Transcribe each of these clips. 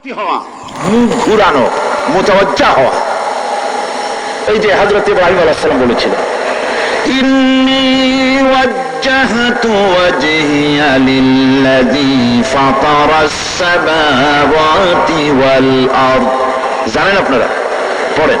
নিকটবর্তী হওয়া মুখ ঘুরানো মোতাবজ্জা হওয়া এই যে হজরত ইব্রাহিম আলাইসালাম বলেছিলেন إني وجهت وجهي للذي فطر السماوات والأرض জানেন আপনারা পড়েন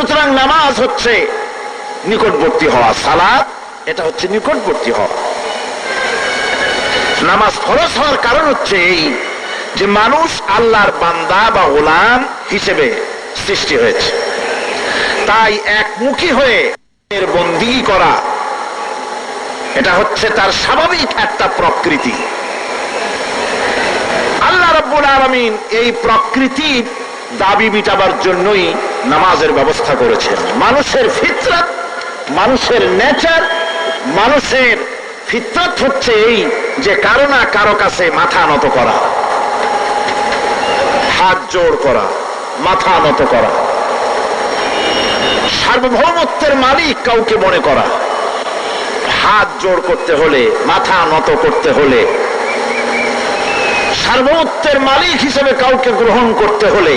সুতরাং নামাজ হচ্ছে নিকটবর্তী হওয়া সালাদ এটা হচ্ছে নিকটবর্তী হওয়া। নামাজ ফরজ হওয়ার কারণ হচ্ছে এই যে মানুষ আল্লাহর বান্দা বা গোলাম হিসেবে সৃষ্টি হয়েছে। তাই একমুখী হয়ে এর বন্দি করা, এটা হচ্ছে তার স্বাভাবিক একটা প্রকৃতি। আল্লাহ রব্বুল আলমিন এই প্রকৃতির দাবি মিটাবার জন্যই নামাজের ব্যবস্থা করেছেন। মানুষের ফিতরাত, মানুষের নেচার, মানুষের ফিতরাত হচ্ছে এই যে কারও না কারও কাছে মাথা নত করা, হাত জোড় করা, মাথা নত করা, সার্বভৌমত্বের মালিক কাউকে মনে করা, হাত জোড় করতে হলে, মাথা নত করতে হলে, সার্বভৌমত্বের মালিক হিসেবে কাউকে গ্রহণ করতে হলে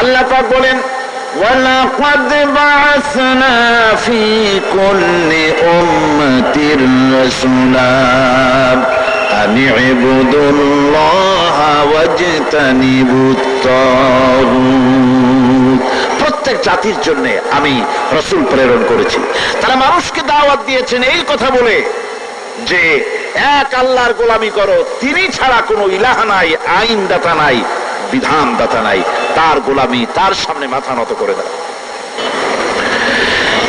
আল্লাহ পাক বলেন ولقد بعثنا في كل أمة رسولا أن اعبدوا الله واجتنبوا الطاغوت প্রত্যেক জাতির জন্য আমি রসুল প্রেরণ করেছি তারা মানুষকে দাওয়াত দিয়েছেন এই কথা বলে যে এক আল্লাহর গোলামি করো তিনি ছাড়া কোনো ইলাহা নাই আইন দাতা নাই বিধান দাতা নাই। তার গোলামি তার সামনে মাথা নত করে দেয়।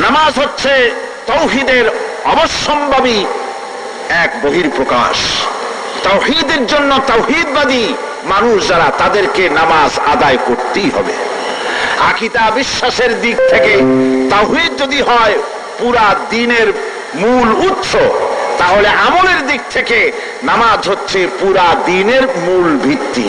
নামাজ হচ্ছে তৌহিদের অবশ্যম্ভাবী এক বহির প্রকাশ তাওহিদের জন্য তাওহিদবাদী মানুষ যারা, তাদেরকে নামাজ আদায় করতেই হবে। আকিতা বিশ্বাসের দিক থেকে তাওহিদ যদি হয় পুরা দিনের মূল উৎস, তাহলে আমলের দিক থেকে নামাজ হচ্ছে পুরা দিনের মূল ভিত্তি।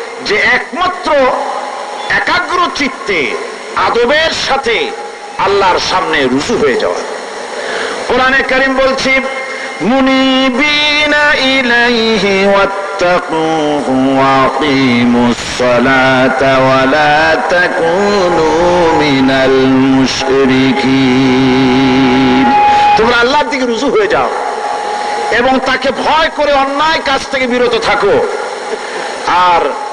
যে একমাত্র একাগ্র চিত্তে আদবের সাথে আল্লাহর সামনে রুজু হয়ে যাওয়া। কোরআনে কারিম বলছি, মুনিবিনা ইলাইহি ওয়াত্তাকুহু ওয়াকিমুস সালাতা ওয়া লা তাকুনু মিনাল তোমরা আল্লাহর দিকে রুজু হয়ে যাও এবং তাকে ভয় করে অন্যায় কাজ থেকে বিরত থাকো। আর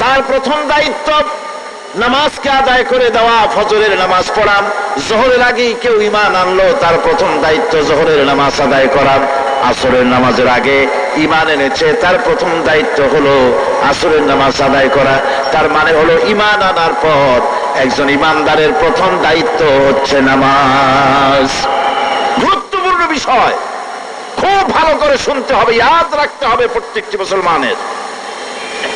তার প্রথম দায়িত্ব, নামাজকে আদায় করে দেওয়া, ফজরের নামাজ পড়াম জোহরের আগেই কেউ ইমান আনলো, তার প্রথম দায়িত্ব জোহরের নামাজ আদায় করা। আসরের নামাজের আগে ইমান এনেছে, তার প্রথম দায়িত্ব হলো আসরের নামাজ আদায় করা। তার মানে হলো ইমান আনার পর একজন ইমানদারের প্রথম দায়িত্ব হচ্ছে নামাজ। গুরুত্বপূর্ণ বিষয়। খুব ভালো করে শুনতে হবে, ইয়াদ রাখতে হবে প্রত্যেকটি মুসলমানের।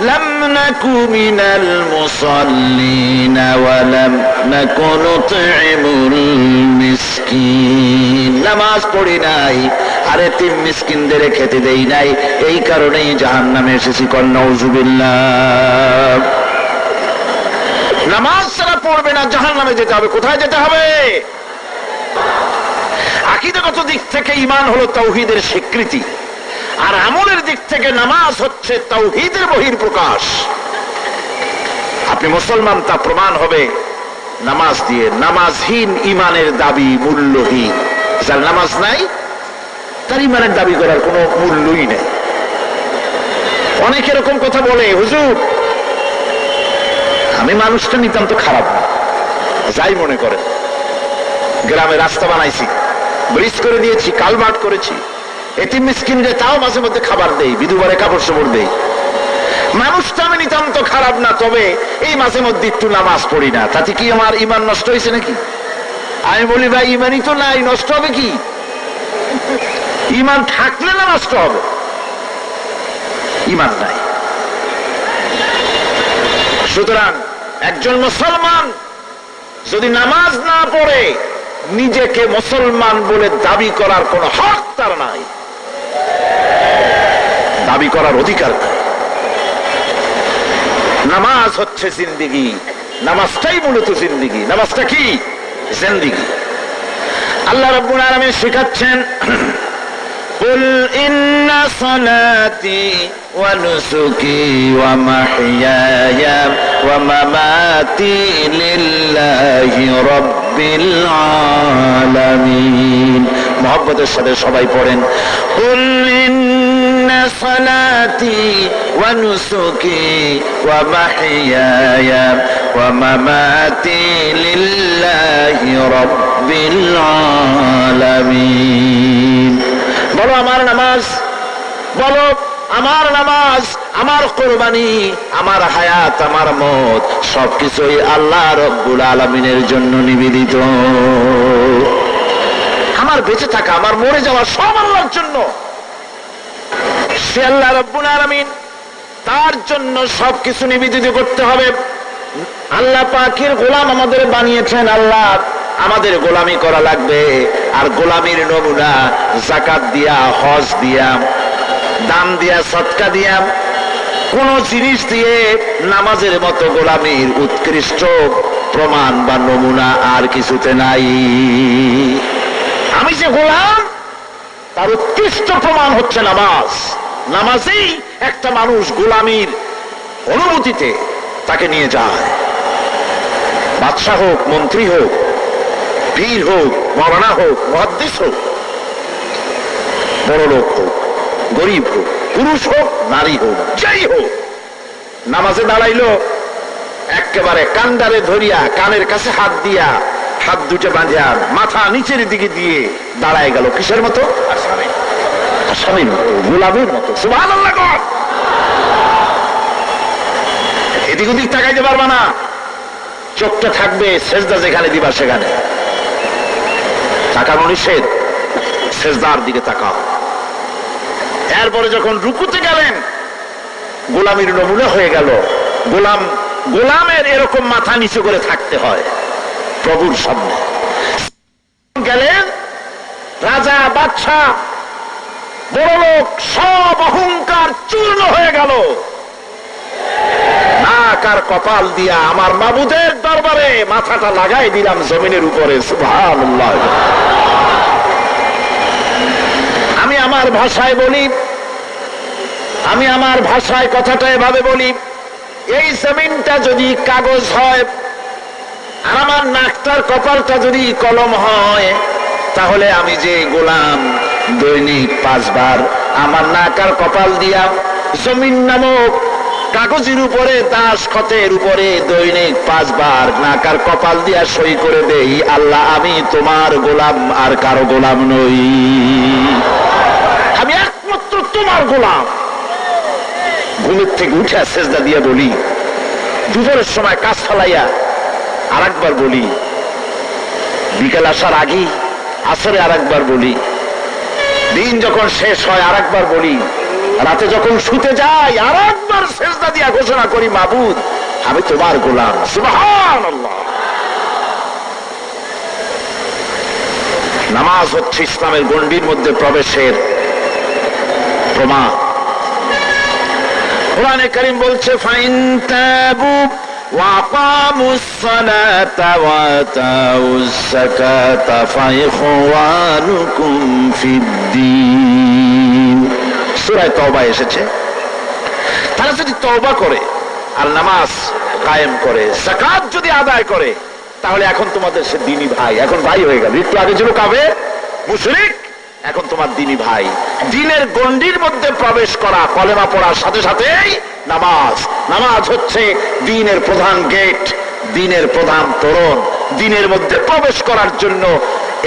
لم نك من المصلين ولم نك نطعم المسكين নামাজ পড়ি নাই আরে তিন মিসকিনদের খেতে দেই নাই এই কারণেই জাহান নামে এসেছি কন্যা উজুবিল্লাহ নামাজ ছাড়া পড়বে না জাহান নামে যেতে হবে কোথায় যেতে হবে আকিদাগত দিক থেকে ইমান হলো তৌহিদের স্বীকৃতি আর আমলের দিক থেকে নামাজ হচ্ছে তৌহিদের বহির প্রকাশ আপনি মুসলমান, তা প্রমাণ হবে। নামাজ দিয়ে নামাজহীন ইমানের দাবি মূল্যহীন। যার নামাজ নাই, তার ইমানের দাবি করার কোনো মূল্যই নেই। অনেক এরকম কথা বলে, হুজুর, আমি মানুষটা নিতান্ত খারাপ না। যাই মনে করেন। গ্রামে রাস্তা বানাইছি, ব্রিজ করে দিয়েছি, কালভার্ট করেছি। এতিম মিসকিনরে তাও মাঝে মধ্যে খাবার দেই বিধুবারে কাপড় চোপড় দেই মানুষটা আমি নিতান্ত খারাপ না, তবে এই মাঝে মধ্যে একটু নামাজ পড়ি না। তাতে কি আমার ইমান নষ্ট হয়েছে নাকি? আমি বলি, ভাই ইমানই তো নাই, নষ্ট হবে কি? ইমান থাকলে না নষ্ট হবে। ইমান নাই। সুতরাং একজন মুসলমান যদি নামাজ না পড়ে, নিজেকে মুসলমান বলে দাবি করার কোন হক তার নাই। দাবি করার অধিকার নাই নামাজ হচ্ছে জিন্দিগি নামাজটাই মূলত জিন্দিগি নামাজটা কি জিন্দিগি আল্লাহ রব্বুল আলামিন শেখাচ্ছেন قل إن صلاتي ونسكي ومحياي ومماتي لله رب العالمين মোহাম্মদের সাথে সবাই পড়েন قل إن صلاتي ونسكي ومحياي ومماتي لله رب العالمين বলো আমার নামাজ বলো আমার নামাজ আমার কোরবানি আমার হায়াত আমার মত সবকিছুই আল্লাহ রব্বুল আলমিনের জন্য নিবেদিত আমার বেঁচে থাকা আমার মরে যাওয়া সব আল্লাহর জন্য সে আল্লাহ রব্বুল আলমিন তার জন্য সবকিছু নিবেদিত করতে হবে। আল্লাহ পাখির গোলাম আমাদের বানিয়েছেন, আল্লাহ আমাদের গোলামি করা লাগবে। আর গোলামির নমুনা জাকাত দিয়া, হজ দিয়া, দান দিয়া, সৎকা দিয়া, কোন জিনিস দিয়ে নামাজের মতো গোলামির উৎকৃষ্ট প্রমাণ বা নমুনা আর কিছুতে নাই। আমি যে গোলাম, তার উৎকৃষ্ট প্রমাণ হচ্ছে নামাজ। নামাজেই একটা মানুষ গোলামির অনুভূতিতে তাকে নিয়ে যায়। বাদশাহ হোক, মন্ত্রী হোক বীর হোক মরানা হোক মহাদ্দেশ হোক বড় লোক হোক, গরিব হোক, পুরুষ হোক, নারী হোক, যাই হোক, নামাজে দাঁড়াইলো, একেবারে কান্ডারে ধরিয়া, কানের কাছে হাত দিয়া, হাত দুটো বাঁধিয়া, মাথা নিচের দিকে দিয়ে দাঁড়ায় গেল। কিসের মতো? আসামির মতো গোলামের মতো। কর। এদিক ওদিক তাকাইতে পারবা না। চোখটা থাকবে সেজদা যেখানে দিবা সেখানে। তাকানো নিষেধ, সেজদার দিকে তাকাও। এরপরে যখন রুকুতে গেলেন, গোলামির নমুনা হয়ে গেল। গোলাম, গোলামের এরকম মাথা নিচু করে থাকতে হয় প্রভুর সামনে। গেলেন, রাজা, বাদশাহ বড় লোক সব অহংকার চূর্ণ হয়ে গেল। নাক কপাল দিয়া আমার মাবুদের দরবারে মাথাটা লাগাই দিলাম জমিনের উপরে আমি আমার ভাষায় বলি, আমি আমার ভাষায় কথাটা এভাবে বলি, এই জমিনটা যদি কাগজ হয় আর আমার নাকটার কপালটা যদি কলম হয়, তাহলে আমি যে গোলাম। দৈনিক পাঁচবার। আমার নাক আর কপাল দিয়া জমিন নামক কাগজের উপরে, দাস খতের উপরে দৈনিক পাঁচবার নাকার কপাল দিয়া সই করে দেই। আল্লাহ, আমি তোমার গোলাম আর কারও গোলাম নই। আমি একমাত্র তোমার গোলাম। ঘুমের থেকে উঠে সেজদা দিয়ে বলি, দুপুরের সময় কাজ ফেলাইয়া আর একবার বলি, বিকেল আসার আগেই আসরে আর একবার বলি দিন যখন শেষ হয় আর একবার বলি, রাতে যখন শুতে যাই আর একবার সেজদা দিয়া ঘোষণা করি, মাবুদ, আমি তোমার গোলাম। সুবহানাল্লাহ। নামাজ হচ্ছে ইসলামের গণ্ডির মধ্যে প্রবেশের প্রমাণ। কোরআনে করিম বলছে, ফাইন তাবু وأقاموا الصلاة وآتوا الزكاة فإخوانكم في الدين সূরায় তওবা এসেছে তারা যদি তওবা করে আর নামাজ কায়েম করে যাকাত যদি আদায় করে তাহলে এখন তোমাদের সে দিনী ভাই এখন ভাই হয়ে গেল একটু আগে ছিল কাবে মুশরিক এখন তোমার দিনী ভাই দিনের গণ্ডির মধ্যে প্রবেশ করা কলেমা পড়ার সাথে সাথেই নামাজ। নামাজ হচ্ছে দিনের প্রধান গেট, দিনের প্রধান তোরণ, দিনের মধ্যে প্রবেশ করার জন্য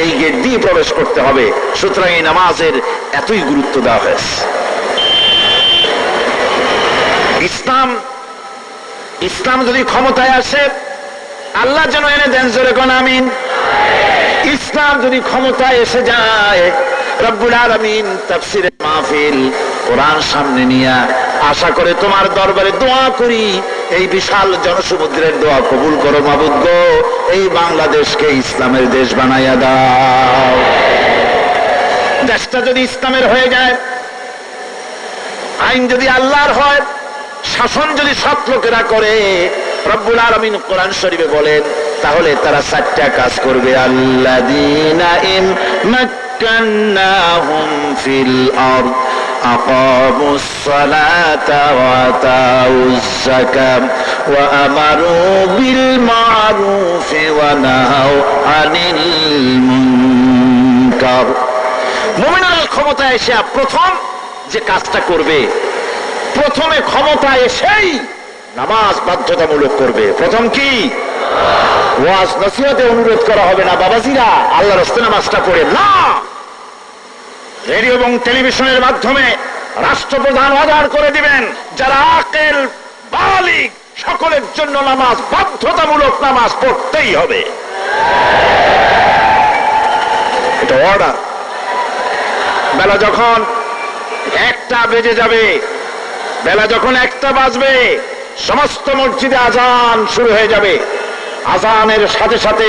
এই গেট দিয়ে প্রবেশ করতে হবে। সুতরাং এই নামাজের এতই গুরুত্ব দেওয়া হয়েছে। ইসলাম ইসলাম যদি ক্ষমতায় আসে, আল্লাহ যেন এনে দেন, জোরে কোন আমিন? ইসলাম যদি ক্ষমতায় এসে যায়, রব্বুল আলামিন তাফসিরে মাহফিল কোরআন সামনে নিয়ে আশা করে তোমার দরবারে দোয়া করি। এই বিশাল জনসমুদ্রের দোয়া কবুল করো মাবুদ এই বাংলাদেশকে ইসলামের দেশ বানাইয়া দাও। দেশটা যদি ইসলামের হয়ে যায়, আইন যদি আল্লাহর হয়, শাসন যদি সৎ লোকেরা করে, রব্বুল আলমিন কোরআন শরীফে বলেন, তাহলে তারা চারটা কাজ করবে। মাক্কান্নাহুম ফিল আরদ। أقاموا الصلاة وآتوا الزكاة وأمروا بالمعروف ونهوا عن المنكر মুমিনুল ক্ষমতায় এসে প্রথম যে কাজটা করবে প্রথমে ক্ষমতা এসেই নামাজ বাধ্যতামূলক করবে প্রথম কি ওয়াজ নসিহতে অনুরোধ করা হবে না বাবাজিরা আল্লাহ রস্তে নামাজটা পড়ে না রেডিও এবং টেলিভিশনের মাধ্যমে রাষ্ট্রপ্রধান অর্ডার করে দিবেন, যারা আকেল বালিক সকলের জন্য নামাজ, বাধ্যতামূলক নামাজ পড়তেই হবে। বেলা যখন একটা বেজে যাবে, বেলা যখন একটা বাজবে, সমস্ত মসজিদে আজান শুরু হয়ে যাবে। আজানের সাথে সাথে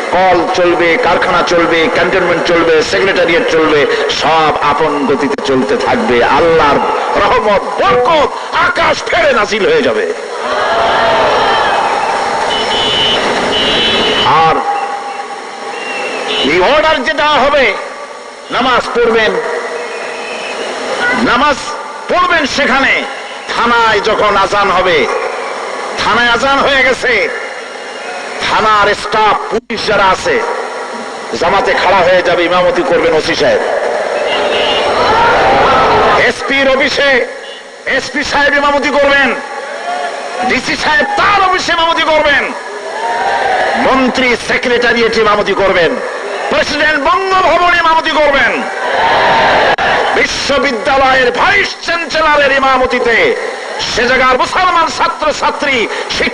কল চলবে, কারখানা চলবে, ক্যান্টনমেন্ট চলবে, সেক্রেটারিয়েট চলবে, সব আপন গতিতে চলতে থাকবে। আল্লাহর রহমত, বরকত, আকাশ ফেরে নাসিল হয়ে যাবে। আর অর্ডার যে দেওয়া হবে, নামাজ পড়বেন। নামাজ পড়বেন সেখানে। থানায় যখন আজান হবে, থানায় আজান হয়ে গেছে। থানার স্টাফ, পুলিশ যারা আছে, জামাতে খাড়া হয়ে যাবে, ইমামতি করবেন ওসি সাহেব। এসপির অফিসে এসপি সাহেব ইমামতি করবেন, ডিসি সাহেব তার অফিসে ইমামতি করবেন, মন্ত্রী, সেক্রেটারিয়েট ইমামতি করবেন, প্রেসিডেন্ট বঙ্গভবন ইমামতি করবেন, বিশ্ববিদ্যালয়ের ভাইস চ্যান্সেলরের ইমামতিতে সে জায়গার মুসলমান ছাত্র ছাত্রী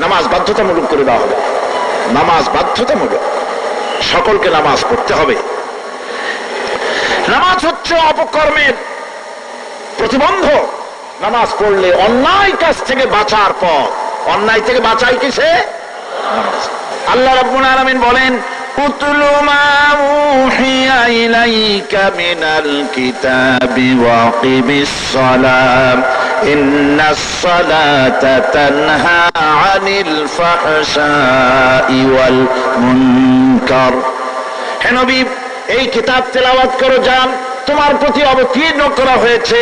নামাজ বাধ্যতামূলক করে দেওয়া হবে। নামাজ বাধ্যতামূলক। সকলকে নামাজ পড়তে হবে। নামাজ হচ্ছে অপকর্মের প্রতিবন্ধ। নামাজ পড়লে অন্যায় কাজ থেকে বাঁচার পথ। অন্যায় থেকে বাঁচাই কিসে। আল্লাহ রাব্বুল আলামিন বলেন উতলু ইলাইকা মিনাল কিতাবি ওয়াকিমিস সালাম। ইন্নাস সালাতা তানহা আনিল ফাহশাই ওয়াল মুনকার হে নবী, এই কিতাব তেলাওয়াত করো যান তোমার প্রতি অবতীর্ণ করা হয়েছে।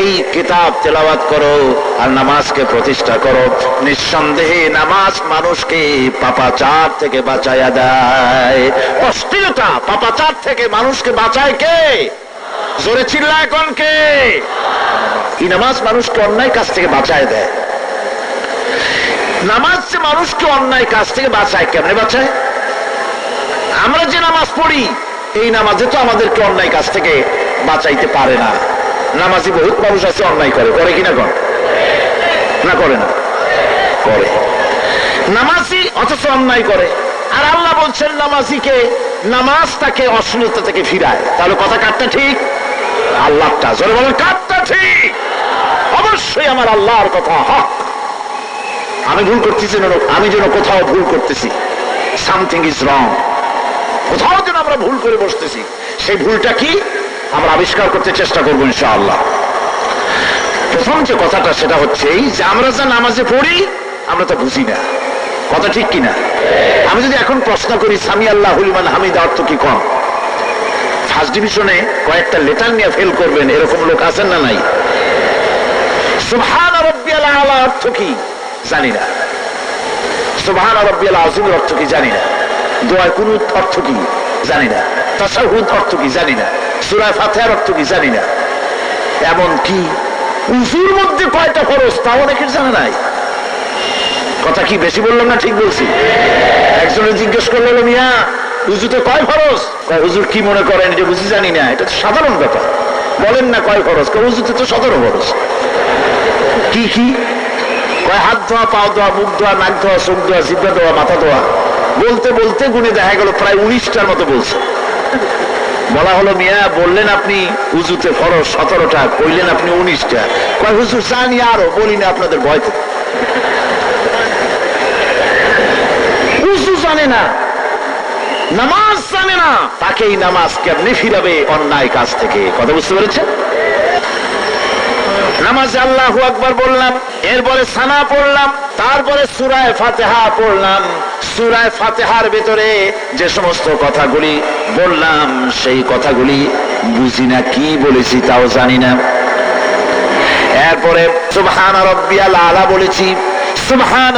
এই কিতাব তেলাওয়াত করো আর নামাজকে প্রতিষ্ঠা করো। নিঃসন্দেহে নামাজ মানুষকে পাপাচার থেকে বাঁচাইয়া দেয়। অস্থিরতা পাপাচার থেকে মানুষকে বাঁচায় কে? জোরে চিল্লা এখন কে এই নামাজ মানুষকে অন্যায় কাজ থেকে বাঁচায় দেয়। নামাজ যে মানুষকে অন্যায় কাজ থেকে বাঁচায়, কেমনে বাঁচায়? আমরা যে নামাজ পড়ি, এই নামাজে তো আমাদেরকে অন্যায় কাজ থেকে বাঁচাইতে পারে না। নামাজি বহুত মানুষ আছে, অন্যায় করে। করে কিনা? কর না করে না। করে। নামাজি অথচ অন্যায় করে। আর আল্লাহ বলছেন, নামাজিকে নামাজ তাকে অশ্লীলতা থেকে ফিরায়। তাহলে কথা কাটটা ঠিক? আল্লাহটা। জোরে বলেন কাটটা ঠিক? অবশ্যই আমার আল্লাহর কথা হক। আমি ভুল করতেছি আমি যেন কোথাও ভুল করতেছি। সামথিং ইজ রং কোথাও যেন আমরা ভুল করে বসতেছি। সেই ভুলটা কি? আমরা আবিষ্কার করতে চেষ্টা করব ইনশাআল্লাহ। প্রথম যে কথাটা, সেটা হচ্ছে এই যে আমরা যা নামাজে পড়ি, আমরা তো বুঝি না। কথা ঠিক কিনা? আমি যদি এখন প্রশ্ন করি, সামি আল্লাহ হুলিমান হামিদ অর্থ কি কম? ফার্স্ট ডিভিশনে কয়েকটা লেটার নিয়ে ফেল করবেন, এরকম লোক আছেন না নাই? আলা অর্থ কি? জানি না। আজিমের অর্থ কি? জানি না। অর্থ কি? জানি না। তাসাহুদ অর্থ কি? জানি না। সূরায় অর্থ কি? জানি না। এমন কি মধ্যে কয়টা তাও অনেকের জানা নাই। কথা কি বেশি বললাম না ঠিক বলছি? একজনে জিজ্ঞেস করল, "হলো মিয়া উজুতে কয় কয় হুজুর কি মনে করেন? এটা বুঝি জানি না, এটা তো সাধারণ ব্যাপার। বলেন না কয় ফরজ? কয়, উজুতে তো সতেরো ফরজ। কি কি? কয়, হাত ধোয়া পাও ধোয়া, মুখ ধোয়া, নাক ধোয়া, চোখ ধোয়া, জিব্বা ধোয়া, মাথা ধোয়া। বলতে বলতে গুনে দেখা গেল প্রায় উনিশটার মতো বলছে। বলা হলো, মিয়া, বললেন আপনি উজুতে ফরজ সতেরোটা, কইলেন আপনি উনিশটা। কয়, হুজুর, জানি আরও, বলি না আপনাদের ভয় উজু জানে না। নামাজ জানে না। তাকে এই নামাজ কেমনে ফিরাবে অন্যায় কাজ থেকে? কথা বুঝতে পেরেছেন? নামাজে আল্লাহু আকবার বললাম, এরপরে সানা পড়লাম, তারপরে সুরায় ফাতেহা পড়লাম। সুরায় ফাতেহার ভেতরে যে সমস্ত কথাগুলি বললাম, সেই কথাগুলি বুঝি না, কি বলেছি তাও জানি না। এরপরে সুবহান রব্বিয়াল আলা বলেছি, সুবহান